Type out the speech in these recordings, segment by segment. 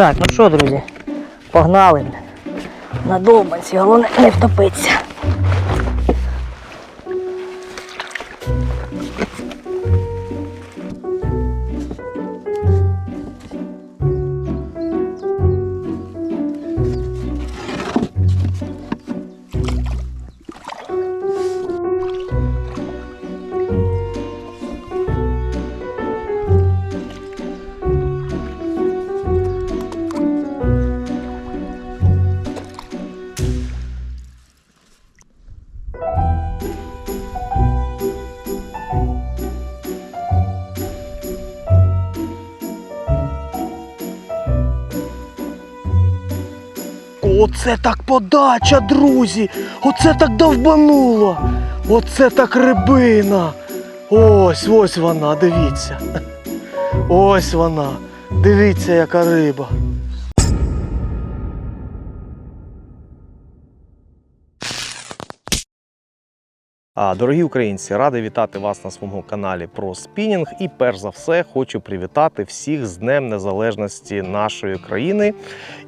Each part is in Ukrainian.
Так, ну що, друзі, погнали. На довбанці, головне не втопитися. Оце так подача, друзі! Оце так довбануло! Оце так рибина! Ось, ось вона, дивіться. Ось вона. Дивіться, яка риба. Дорогі українці, радий вітати вас на своєму каналі про спінінг. І перш за все хочу привітати всіх з Днем Незалежності нашої країни.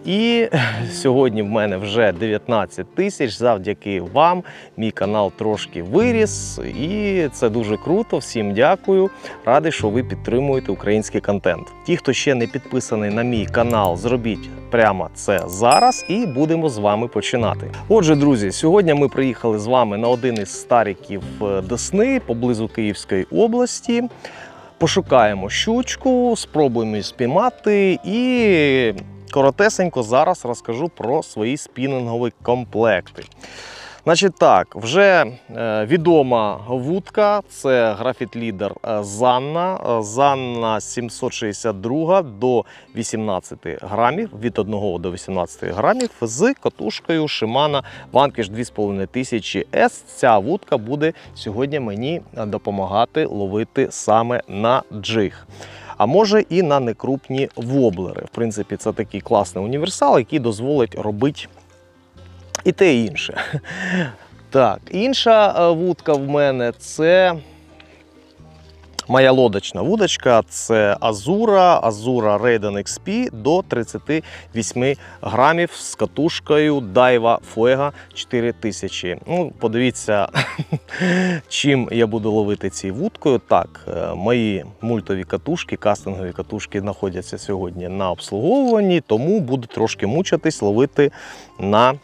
І сьогодні в мене вже 19 тисяч. Завдяки вам мій канал трошки виріс, і це дуже круто. Всім дякую. Радий, що ви підтримуєте український контент. Ті, хто ще не підписаний на мій канал, зробіть прямо це зараз, і будемо з вами починати. Отже, друзі, сьогодні ми приїхали з вами на один із стариків е, Десни поблизу Київської області. Пошукаємо щучку, спробуємо її спіймати і коротесенько зараз розкажу про свої спінінгові комплекти. Значить так, вже е, відома вудка, це графіт-лідер е, Занна. Е, Занна 762 до 18 грамів, від 1 до 18 грамів з катушкою Shimano Vanquish 2500 S. Ця вудка буде сьогодні мені допомагати ловити саме на джиг. А може і на некрупні воблери. В принципі, це такий класний універсал, який дозволить робити і те і інше. Так, інша е, вудка в мене це моя лодочна вудочка. Це Азура, Азура Raiden XP до 38 грамів з катушкою Daiwa Fuego 4000. Ну, подивіться, чим я буду ловити цією вудкою. Так, е, мої мультові катушки, кастингові катушки знаходяться сьогодні на обслуговуванні, тому буду трошки мучитись ловити на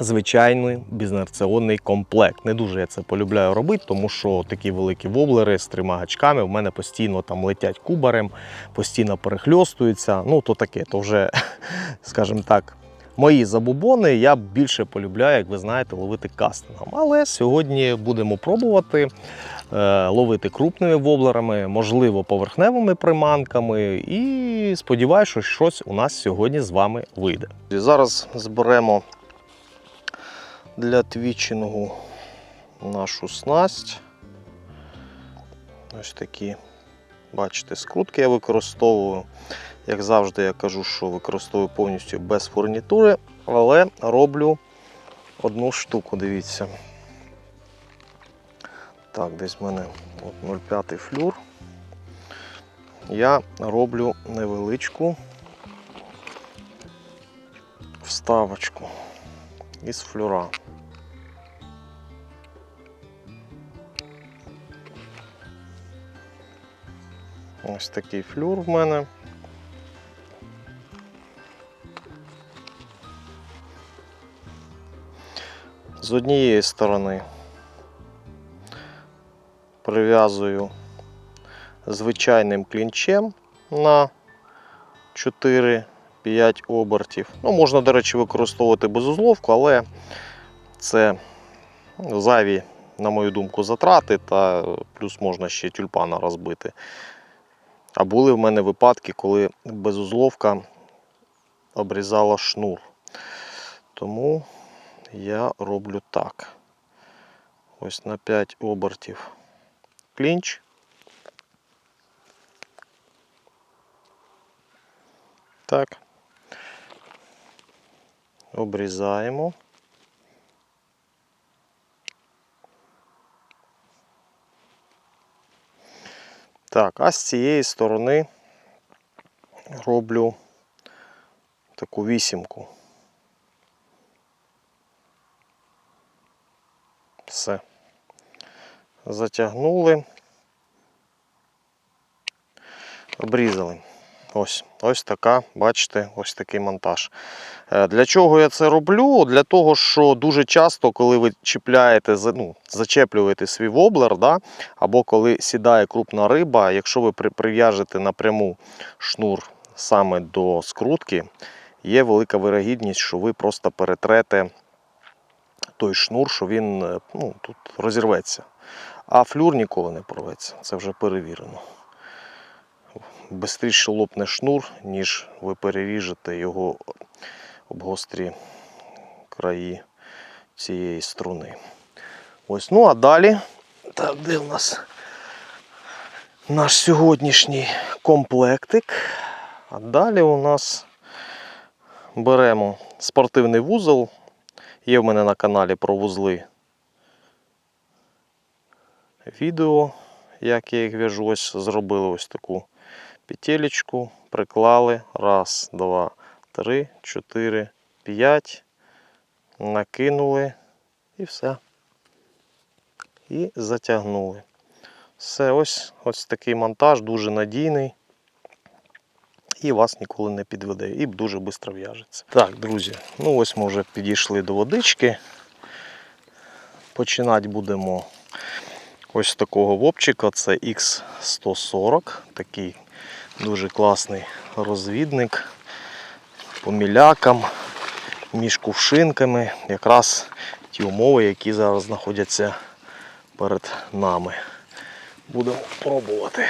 звичайний бізнерціонний комплект. Не дуже я це полюбляю робити, тому що такі великі воблери з трьома гачками в мене постійно там летять кубарем, постійно перехльостуються. Ну, то таке, то вже, скажімо так. Мої забубони я більше полюбляю, як ви знаєте, ловити кастингом. Але сьогодні будемо пробувати е, ловити крупними воблерами, можливо, поверхневими приманками. І сподіваюся, що щось у нас сьогодні з вами вийде. Зараз зберемо для твічингу нашу снасть. Ось такі, бачите, скрутки я використовую. Як завжди, я кажу, що використовую повністю без фурнітури, але роблю одну штуку, дивіться. Так, десь в мене 0,5 флюр. Я роблю невеличку вставочку із флюра. Ось такий флюр в мене. З однієї сторони прив'язую звичайним клінчем на 4 5 обертів. Ну, можна, до речі, використовувати безузловку, але це зайві, на мою думку, затрати, та плюс можна ще тюльпана розбити. А були в мене випадки, коли безузловка обрізала шнур. Тому я роблю так. Ось на 5 обертів клінч. Так. Обрізаємо. Так, а з цієї сторони роблю таку вісімку. Все. Затягнули. Обрізали. Ось, ось така, бачите, ось такий монтаж. Е, Для чого я це роблю? Для того, що дуже часто, коли ви чіпляєте, ну, зачеплюєте свій воблер, да, або коли сідає крупна риба, якщо ви прив'яжете напряму шнур саме до скрутки, є велика вирогідність, що ви просто перетрете той шнур, що він е, ну, тут розірветься. А флюр ніколи не порветься. Це вже перевірено. Бистріше лопне шнур, ніж ви переріжете його об гострі краї цієї струни. Ось, ну а далі, так, де в нас наш сьогоднішній комплектик. А далі у нас беремо спортивний вузол. Є в мене на каналі про вузли відео, як я їх в'яжу. Ось зробили ось таку петелечку, приклали. Раз, два, три, чотири, п'ять. Накинули і все. І затягнули. Все, ось, ось такий монтаж, дуже надійний. І вас ніколи не підведе. І дуже швидко в'яжеться. Так, друзі, ну ось ми вже підійшли до водички. Починати будемо ось такого вопчика. Це X140. Такий дуже класний розвідник по мілякам, між кувшинками. Якраз ті умови, які зараз знаходяться перед нами. Будемо пробувати.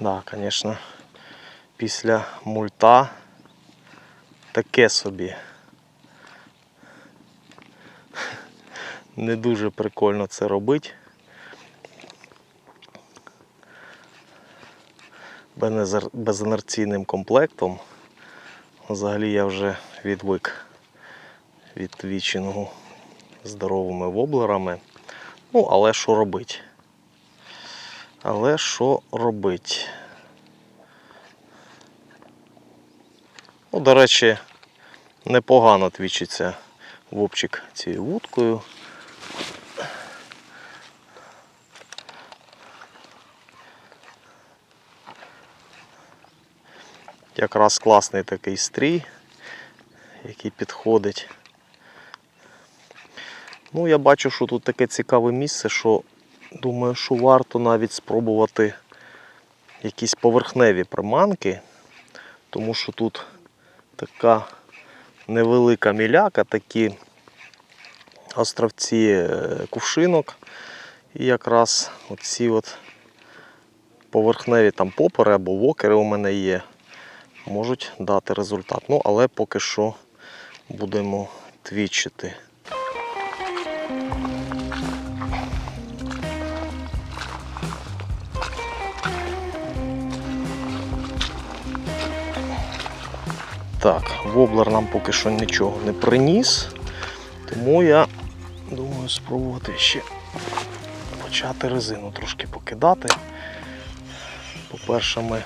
Да, звісно, після мульта таке собі. Не дуже прикольно це робити. Безінерційним комплектом. Взагалі я вже відвик від твічингу здоровими воблерами. Ну, але що робить? Але що робить? Ну, до речі, непогано твічиться вовчик цією вудкою. Якраз класний такий стрій, який підходить. Ну, я бачу, що тут таке цікаве місце, що думаю, що варто навіть спробувати якісь поверхневі приманки, тому що тут така невелика міляка, такі островці е, кувшинок. І якраз оці от поверхневі там попери або вокери у мене є, можуть дати результат. Ну, але поки що будемо твічити. Так, воблер нам поки що нічого не приніс, тому я думаю спробувати ще почати резину трошки покидати. По-перше, ми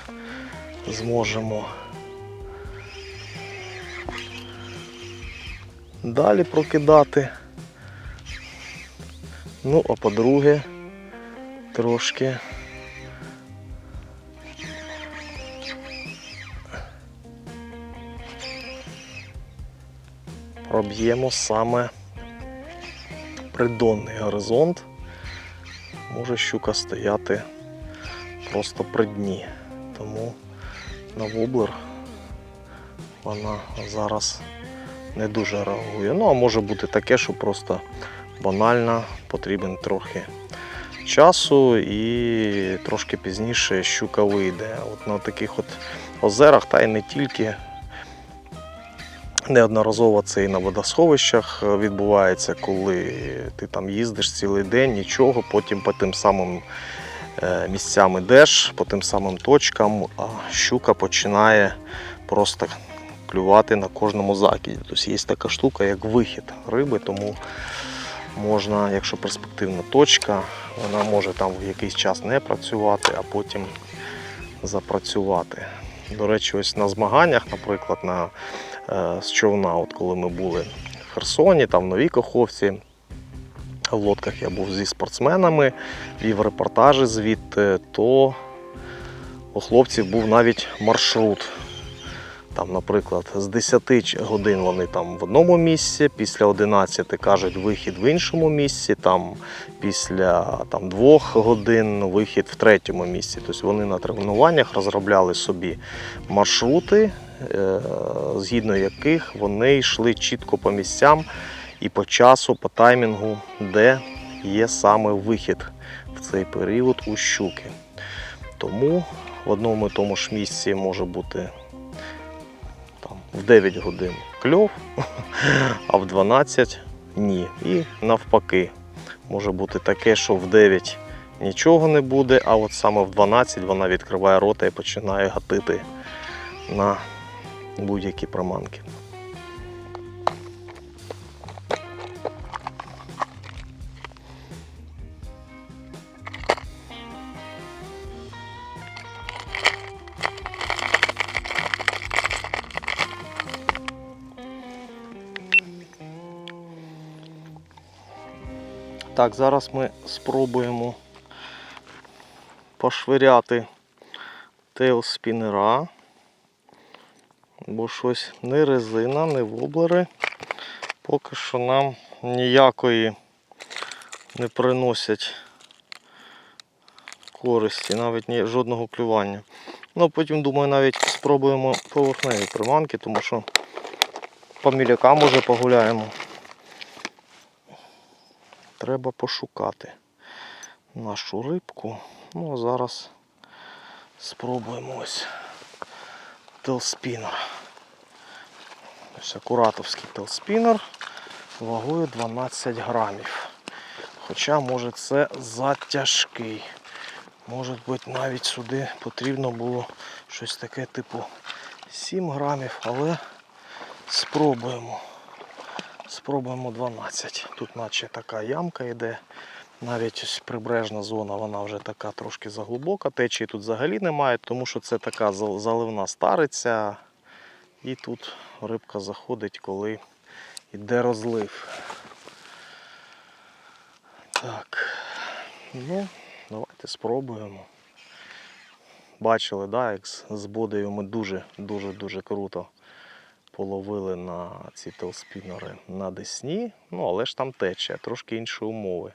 зможемо далі прокидати. Ну, а по-друге, трошки проб'ємо саме придонний горизонт. Може щука стояти просто при дні. Тому на воблер вона зараз не дуже реагує. Ну, а може бути таке, що просто банально потрібен трохи часу і трошки пізніше щука вийде. От на таких от озерах, та й не тільки. Неодноразово це і на водосховищах відбувається, коли ти там їздиш цілий день, нічого, потім по тим самим е, місцям ідеш, по тим самим точкам, а щука починає просто клювати на кожному закиді. Тобто є така штука, як вихід риби, тому можна, якщо перспективна точка, вона може там в якийсь час не працювати, а потім запрацювати. До речі, ось на змаганнях, наприклад, на е, з човна, от коли ми були в Херсоні, там в Новій Каховці, в лодках я був зі спортсменами, вів репортажі звідти, то у хлопців був навіть маршрут. Там, наприклад, з 10 годин вони там в одному місці, після 11 кажуть вихід в іншому місці, там після там, 2 годин вихід в третьому місці. Тобто вони на тренуваннях розробляли собі маршрути, е, згідно яких вони йшли чітко по місцям і по часу, по таймінгу, де є саме вихід в цей період у щуки. Тому в одному і тому ж місці може бути в 9 годин кльов, а в 12 ні. І навпаки, може бути таке, що в 9 нічого не буде, а от саме в 12 вона відкриває рота і починає гатити на будь-які приманки. Так, зараз ми спробуємо пошвиряти тейлспінера. Бо щось не резина, не воблери. Поки що нам ніякої не приносять користі, навіть жодного клювання. Ну, потім, думаю, навіть спробуємо поверхневі приманки, тому що по мілякам може погуляємо. Треба пошукати нашу рибку. Ну, а зараз спробуємо ось телспінер. Ось акуратовський телспінер вагою 12 грамів. Хоча, може, це затяжкий. Може бути, навіть сюди потрібно було щось таке типу 7 грамів, але спробуємо. Спробуємо 12. Тут наче така ямка йде. Навіть ось прибережна зона, вона вже така трошки заглибока. Течії тут взагалі немає, тому що це така заливна стариця. І тут рибка заходить, коли йде розлив. Так. Ну, давайте спробуємо. Бачили, да, як з- бодею ми дуже-дуже-дуже круто половили на ці телспінери на Десні, ну але ж там тече, трошки інші умови.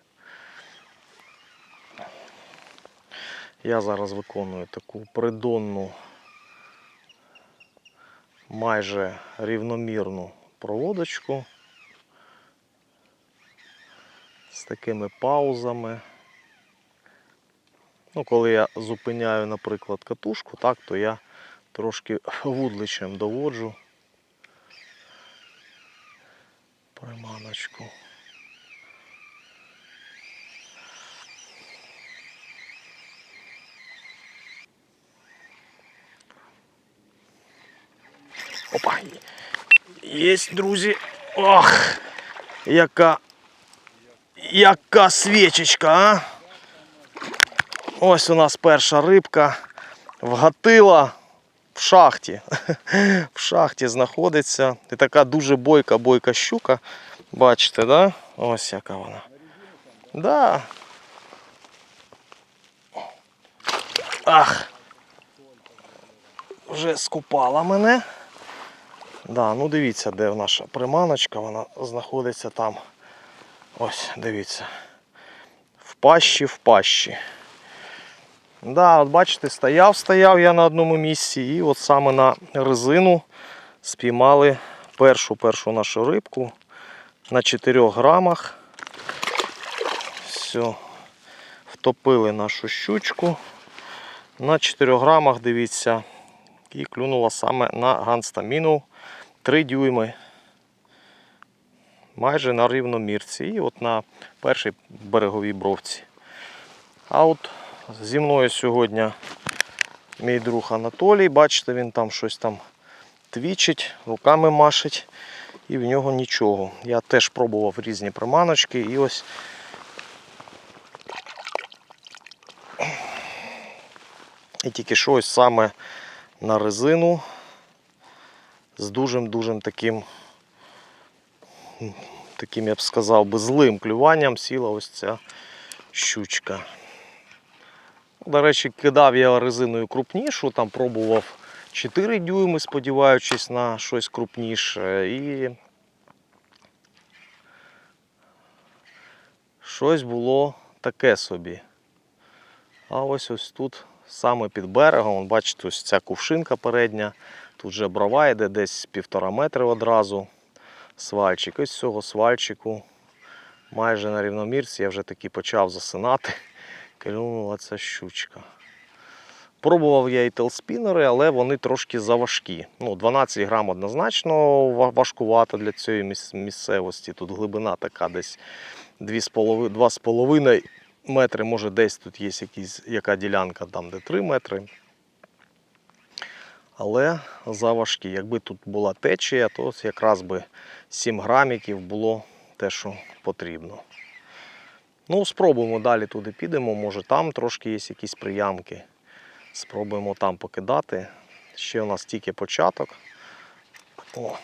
Я зараз виконую таку придонну, майже рівномірну проводочку з такими паузами. Ну, коли я зупиняю, наприклад, катушку, так, то я трошки вудличем доводжу приманочку. Опа! Єсть, друзі. Ох! Яка. Яка свічечка, а? Ось у нас перша рибка вгатила в шахті. В шахті знаходиться. І така дуже бойка-бойка щука. Бачите, да? Ось яка вона. Да. Ах. Вже скупала мене. Да, ну дивіться, де наша приманочка, вона знаходиться там. Ось, дивіться. В пащі, в пащі. Да, от бачите, стояв, стояв я на одному місці і от саме на резину спіймали першу першу нашу рибку на 4 грамах. Все. Втопили нашу щучку. На 4 грамах, дивіться, і клюнула саме на ганстаміну 3 дюйми. Майже на рівномірці. І от на першій береговій бровці. А от зі мною сьогодні мій друг Анатолій. Бачите, він там щось там твічить, руками машить, і в нього нічого. Я теж пробував різні приманочки і ось І тільки що ось саме на резину з дуже-дуже таким, таким, я б сказав, би злим клюванням сіла ось ця щучка. До речі, кидав я резиною крупнішу, там пробував 4 дюйми, сподіваючись на щось крупніше. І щось було таке собі. А ось ось тут, саме під берегом, бачите, ось ця кувшинка передня. Тут вже брова йде десь півтора метри одразу. Свальчик. Ось з цього свальчику. Майже на рівномірці я вже таки почав засинати. Клюнула щучка. Пробував я і телспінери, але вони трошки заважкі. Ну, 12 грам однозначно важкувато для цієї місцевості. Тут глибина така десь 2,5 2,5 метри, може десь тут є якісь, яка ділянка, там де 3 метри. Але заважкі. Якби тут була течія, то якраз би 7 граміків було те, що потрібно. Ну, спробуємо далі туди підемо. Може там трошки є якісь приямки. Спробуємо там покидати. Ще у нас тільки початок. О.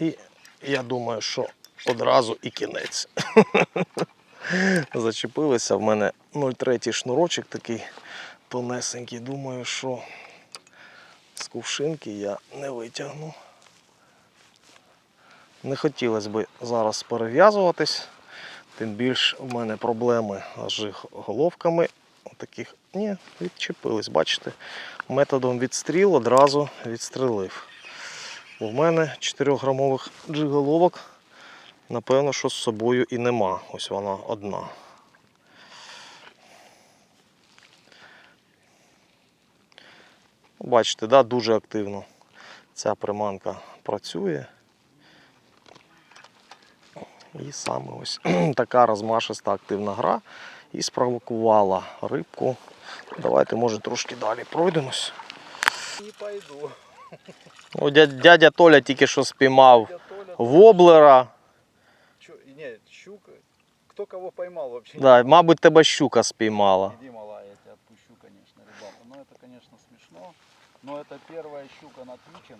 І я думаю, що одразу і кінець. Зачепилися. В мене 0,3 шнурочок такий тонесенький. Думаю, що з кувшинки я не витягну. Не хотілося б зараз перев'язуватись. Тим більш в мене проблеми з головками. Таких ні, відчепились. Бачите, методом відстріл одразу відстрелив. У мене 4-грамових джиголовок, напевно, що з собою і нема. Ось вона одна. Бачите, да, дуже активно ця приманка працює. І саме ось така розмашиста активна гра і спровокувала рибку. Давайте, може, трошки далі пройдемось. Не пойду. О, дядя, дядя Толя тільки що спіймав Я Толя, воблера. чё- не, щука. Кто кого поймал вообще? не Да, знаю. мабуть, тебе щука спіймала. Иди, малая, я тебя отпущу, конечно, ребята. Но это, конечно, смешно. Но это первая щука на твичем.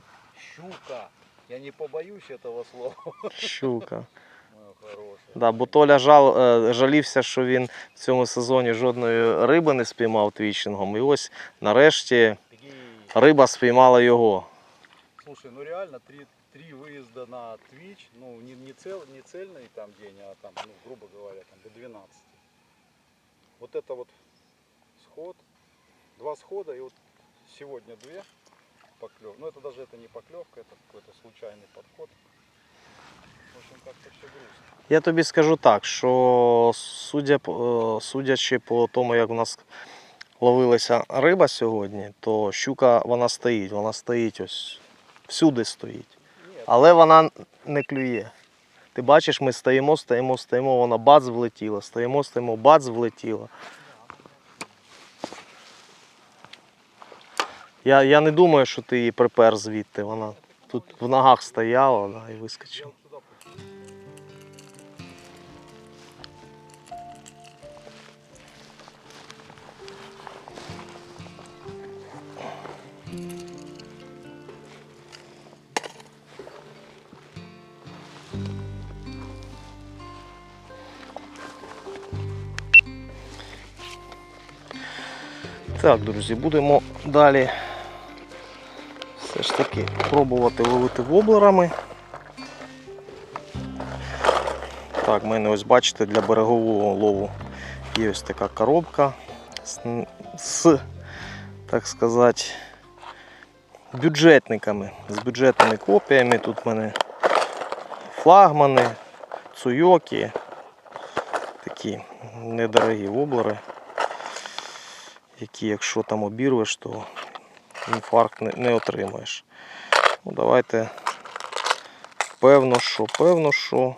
Щука. Я не побоюсь этого слова. Щука. Моя хорошая. Да, бо Толя жал, е, жалівся, що він в цьому сезоні жодної риби не спіймав твічингом. І ось нарешті Беги. риба спіймала його. Слушай, ну реально три, три выезда на Twitch, ну не, не, цел, не цельный там день, а там, ну, грубо говоря, там до 12. Вот это вот сход, два схода и вот сегодня две поклев. Ну это даже это не поклевка, это какой-то случайный подход. Я тобі скажу так, що судя, е, судячи по тому, як у нас ловилася риба сьогодні, то щука вона стоїть, вона стоїть ось всюди стоїть. Але вона не клює. Ти бачиш, ми стоїмо, стоїмо, стоїмо, вона бац влетіла, стоїмо, стоїмо, бац влетіла. Я, я не думаю, що ти її припер звідти. Вона тут в ногах стояла да, і вискочила. Так, друзі, будемо далі все ж таки пробувати ловити воблерами. Так, в мене ось бачите, для берегового лову є ось така коробка з, з так сказати, бюджетниками, з бюджетними копіями. Тут в мене флагмани, цуйоки, такі недорогі воблери які, якщо там обірвеш, то інфаркт не, не отримаєш. Ну, давайте певно, що, певно, що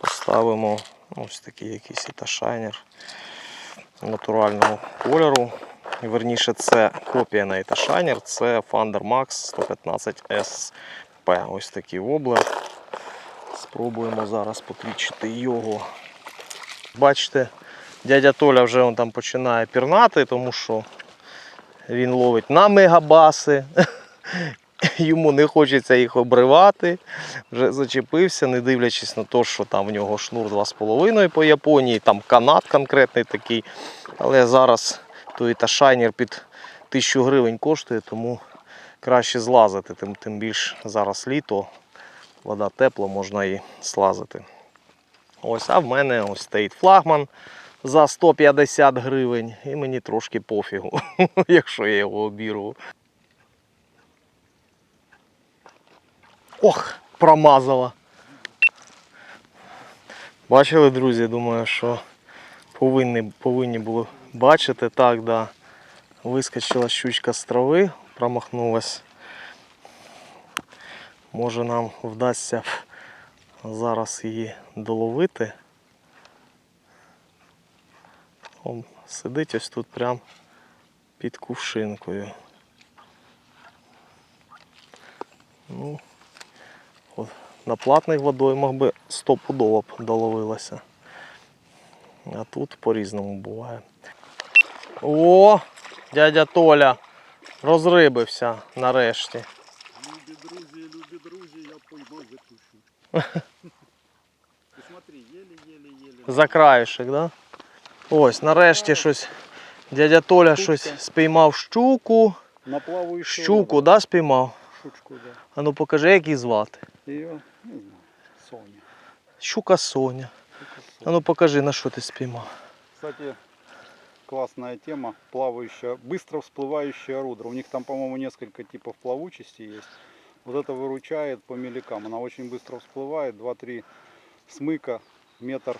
поставимо ось такий якийсь іташайнер натурального кольору. Верніше, це копія на іташайнер, це Thunder Max 115 SP. Ось такий воблер. Спробуємо зараз потвічити його. Бачите, Дядя Толя вже он там починає пірнати, тому що він ловить на мегабаси. Йому не хочеться їх обривати. Вже зачепився, не дивлячись на те, що там в нього шнур 2,5 по Японії, там канат конкретний такий. Але зараз той та шайнер під 1000 гривень коштує, тому краще злазити. Тим, тим більш зараз літо, вода тепла, можна і слазити. Ось, а в мене ось стоїть флагман за 150 гривень. І мені трошки пофігу, якщо я його обірву. Ох, промазала. Бачили, друзі, думаю, що повинні, повинні були бачити. Так, да. Вискочила щучка з трави, промахнулась. Може нам вдасться зараз її доловити. Он сидить ось тут прям під кувшинкою. Ну, от, на платних водоймах би стопудово б доловилася. А тут по-різному буває. О, дядя Толя розрибився нарешті. Любі друзі, любі друзі, я поймав закушу. Ти смотри, єлі-єлі-єлі. За краєшек, да? Ось, нарешті щось. Дядя Толя щось спіймав щуку. На плавающую Щуку, да, спіймав? Щучку, да. А ну покажи, як її звати. Ее, не знаю, Соня. Щука Соня. А ну покажи, на що ти спіймав. Кстати, классная тема, плавающая, быстро всплывающая рудра. У них там, по-моему, несколько типов плавучести есть. Вот это выручает по меликам. Она очень быстро всплывает, 2-3 смыка, метр,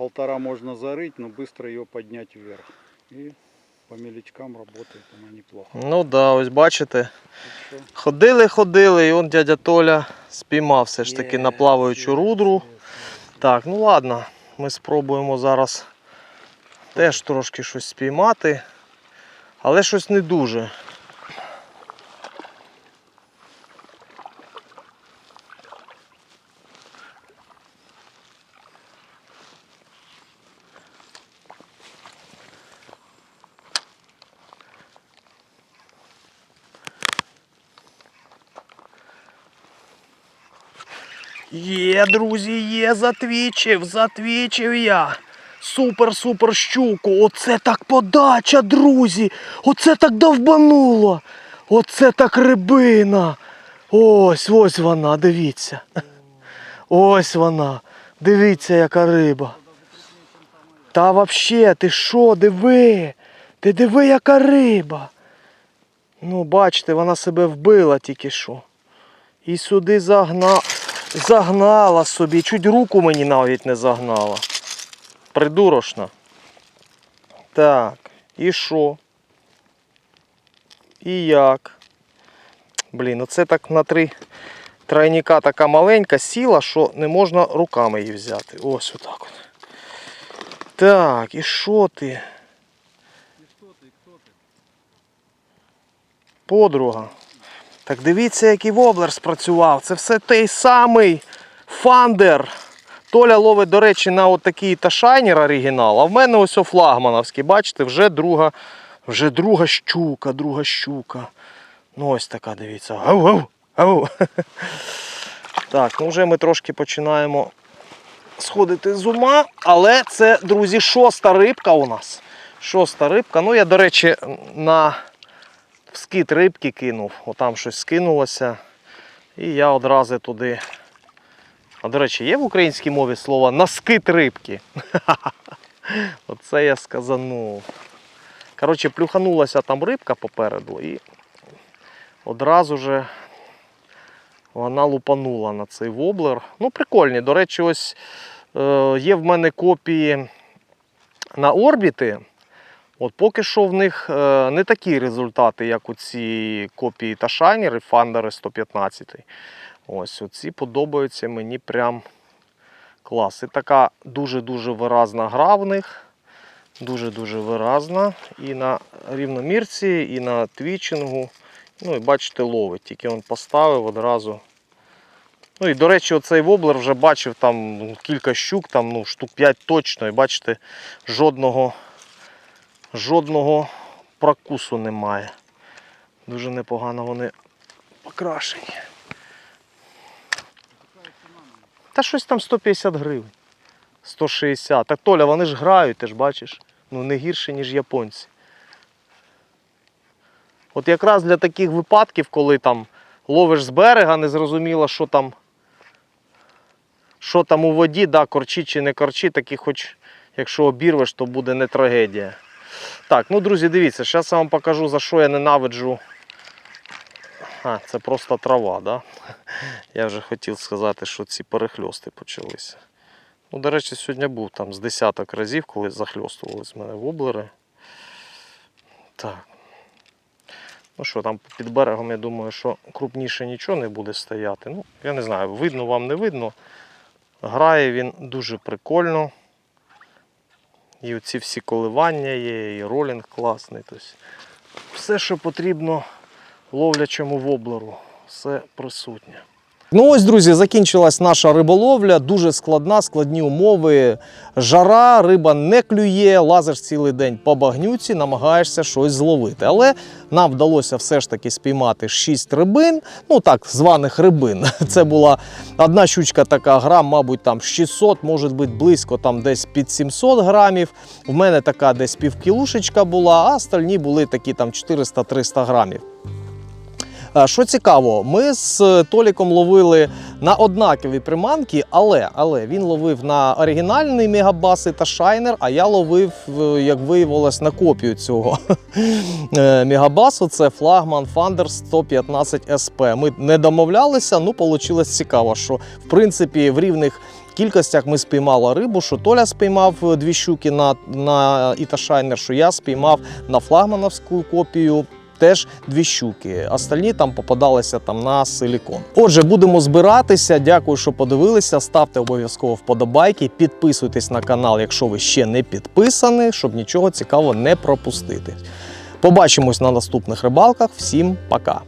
полтора можно зарыть, но быстро ее поднять вверх. И по мелечкам работает она неплохо. Ну да, ось бачите. Ходили, ходили, і он дядя Толя спіймав все ж таки на плаваючу рудру. Так, ну ладно, ми спробуємо зараз теж трошки щось спіймати, але щось не дуже. Друзі, є, затвічив, затвічив я. Супер-супер щуку. Оце так подача, друзі. Оце так довбануло. Оце так рибина. Ось, ось вона, дивіться. Ось вона. Дивіться, яка риба. Та вообще, ти що, диви? Ти диви, яка риба. Ну, бачите, вона себе вбила тільки що. І сюди загна... загнала собі. Чуть руку мені навіть не загнала. Придурошна. Так, і що? І як? Блін, оце так на три тройника така маленька сіла, що не можна руками її взяти. Ось отак от. Так, і що ти? Подруга. Так дивіться, який воблер спрацював. Це все той самий фандер. Толя ловить, до речі, на отакий та шайнер оригінал, а в мене ось флагмановський. Бачите, вже друга, вже друга щука, друга щука. Ну ось така, дивіться. Ау, ау, ау. Так, ну вже ми трошки починаємо сходити з ума, але це, друзі, шоста рибка у нас. Шоста рибка. Ну, я, до речі, на в скид рибки кинув, отам щось скинулося. І я одразу туди. А до речі, є в українській мові слово на скид рибки. Оце я сказанув. Коротше, плюханулася там рибка попереду і одразу же вона лупанула на цей воблер. Ну, прикольні. До речі, ось е, є в мене копії на орбіти. От поки що в них е, не такі результати, як у ці копії та шайнери, фандери 115. Ось оці подобаються мені прям клас. І така дуже-дуже виразна гра в них. Дуже-дуже виразна. І на рівномірці, і на твічингу. Ну і бачите, ловить. Тільки він поставив одразу Ну і до речі, оцей воблер вже бачив там кілька щук, там ну, штук 5 точно. І бачите, жодного, жодного прокусу немає. Дуже непогано вони покрашені. Та щось там 150 гривень. 160. Так Толя, вони ж грають, ти ж бачиш. Ну не гірше, ніж японці. От якраз для таких випадків, коли там ловиш з берега, не зрозуміло, що там, що там у воді, да, корчить чи не корчить, такі хоч якщо обірвеш, то буде не трагедія. Так, ну друзі, дивіться, зараз я вам покажу, за що я ненавиджу. А, це просто трава, да? Я вже хотів сказати, що ці перехльости почалися. Ну, до речі, сьогодні був там з десяток разів, коли захльостувались мене воблери. Так. Ну що, там під берегом, я думаю, що крупніше нічого не буде стояти. Ну, я не знаю, видно вам не видно. Грає він дуже прикольно. І оці всі коливання є, і ролінг класний. Тобто все, що потрібно ловлячому воблеру, все присутнє. Ну ось, друзі, закінчилась наша риболовля. Дуже складна, складні умови. Жара, риба не клює, лазиш цілий день по багнюці, намагаєшся щось зловити. Але нам вдалося все ж таки спіймати 6 рибин, ну так, званих рибин. Це була одна щучка така грам, мабуть, там 600, може бути близько там десь під 700 грамів. У мене така десь півкілушечка була, а остальні були такі там 400-300 грамів. Е, Що цікаво, ми з Толіком ловили на однакові приманки, але, але він ловив на оригінальний мегабаси та шайнер, а я ловив, е, як виявилось, на копію цього е, мегабасу. Це флагман Thunder 115 SP. Ми не домовлялися, ну вийшло цікаво, що в принципі в рівних. Кількостях ми спіймали рибу, що Толя спіймав дві щуки на, на Іташайнер, що я спіймав на флагмановську копію теж дві щуки. Остальні там попадалися там на силікон. Отже, будемо збиратися. Дякую, що подивилися. Ставте обов'язково вподобайки, підписуйтесь на канал, якщо ви ще не підписані, щоб нічого цікавого не пропустити. Побачимось на наступних рибалках. Всім пока!